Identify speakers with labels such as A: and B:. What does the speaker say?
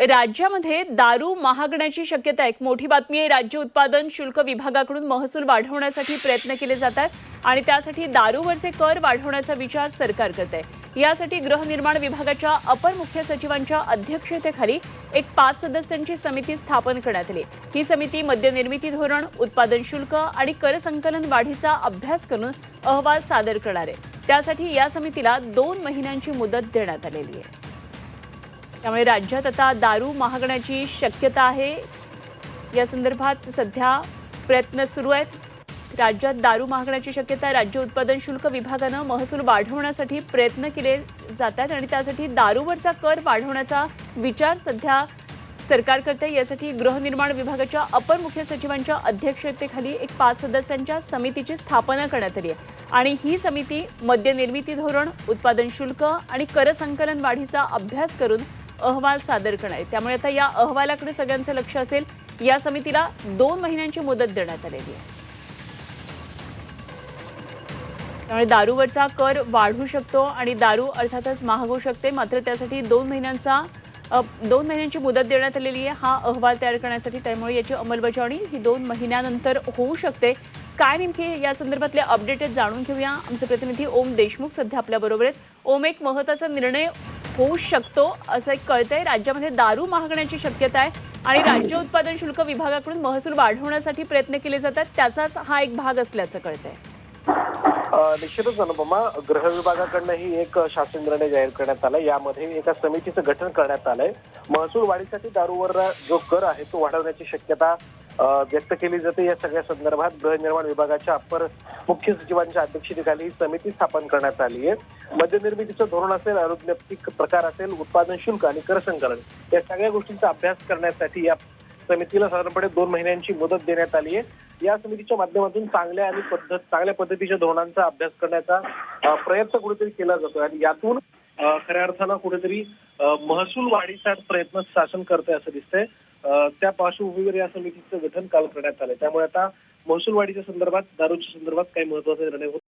A: राज्यामध्ये दारू महागण्याची शक्यता एक मोठी बातमी आहे राज्य उत्पादन शुल्क विभागाकडून महसूल वाढवण्यासाठी प्रयत्न केले जातात आणि त्यासाठी दारूवरचे कर वाढवण्याचा विचार सरकार करत आहे. यासाठी गृहनिर्माण विभागाच्या अपर मुख्य सचिवांच्या अध्यक्षतेखाली एक पाच सदस्यांची समिती स्थापन करण्यात आली. ही समिती मद्यनिर्मिती धोरण उत्पादन शुल्क आणि कर संकलन वाढीचा अभ्यास करून अहवाल सादर करणार आहे. त्यासाठी या समितीला दोन महिन्यांची मुदत देण्यात आलेली आहे. त्यामुळे राज्यात आता दारू महागण्याची शक्यता आहे. या संदर्भात सध्या प्रयत्न सुरू आहेत. राज्यात दारू महागण्याची शक्यता राज्य उत्पादन शुल्क विभागानं महसूल वाढवण्यासाठी प्रयत्न केले जात आहेत आणि त्यासाठी दारूवरचा कर वाढवण्याचा विचार सध्या सरकार करते यासाठी गृहनिर्माण विभागाच्या अपर मुख्य सचिवांच्या अध्यक्षतेखाली एक पाच सदस्यांच्या समितीची स्थापना करण्यात आली आहे. आणि ही समिती मद्यनिर्मिती धोरण उत्पादन शुल्क आणि कर संकलन वाढीचा अभ्यास करून अहवाल सादर करणार. आहे त्यामुळे आता या अहवालाकडे सगळ्यांचं लक्ष असेल. या समितीला दोन महिन्यांची मुदत देण्यात आलेली आहे. त्यामुळे दारूवरचा कर वाढू शकतो आणि दारू अर्थातच महाग होऊ शकते. मात्र त्यासाठी दोन महिन्यांचा दोन महिन्यांची मुदत देण्यात आलेली आहे. हा अहवाल तयार करण्यासाठी त्यामुळे याची अंमलबजावणी ही दोन महिन्यानंतर होऊ शकते. काय नेमके या संदर्भातले अपडेटेड जाणून घेऊया. आमचे प्रतिनिधी ओम देशमुख सध्या आपल्याबरोबर आहेत. ओम एक महत्त्वाचा निर्णय होऊ शकतो असं एक कळतंय. राज्यामध्ये दारू महागण्याची शक्यता आहे आणि राज्य उत्पादन शुल्क विभागाकडून महसूल वाढवण्यासाठी प्रयत्न केले जातात. त्याचाच हा एक भाग असल्याचं कळतंय.
B: निश्चितच अनुपमा गृह विभागाकडनंही एक शासन निर्णय जाहीर करण्यात आला यामध्ये एका समितीचं गठन करण्यात आलंय. महसूल वाढीसाठी दारूवर जो कर आहे तो वाढवण्याची शक्यता व्यक्त केली जाते. या सगळ्या संदर्भात गृहनिर्माण विभागाच्या अपर मुख्य सचिवांच्या अध्यक्षतेखाली ही समिती स्थापन करण्यात आली आहे. मद्यनिर्मितीचं धोरण असेल अनौज्ञप्तिक प्रकार असेल उत्पादन शुल्क आणि कर संकलन या सगळ्या गोष्टींचा अभ्यास करण्यासाठी या समितीला साधारणपणे दोन महिन्यांची मुदत देण्यात आली आहे. या समितीच्या माध्यमातून चांगल्या आणि पद्धत चांगल्या पद्धतीच्या धोरणांचा अभ्यास करण्याचा प्रयत्न कुठेतरी केला जातो आणि यातून खऱ्या अर्थानं कुठेतरी महसूल वाढीचा प्रयत्न शासन करतंय असं दिसतंय. त्या पार्श्वभूमीवर या समितीचं गठन काल करण्यात आलंय. त्यामुळे आता महसूल वाढीच्या संदर्भात दारूच्या संदर्भात काही महत्त्वाचे निर्णय होत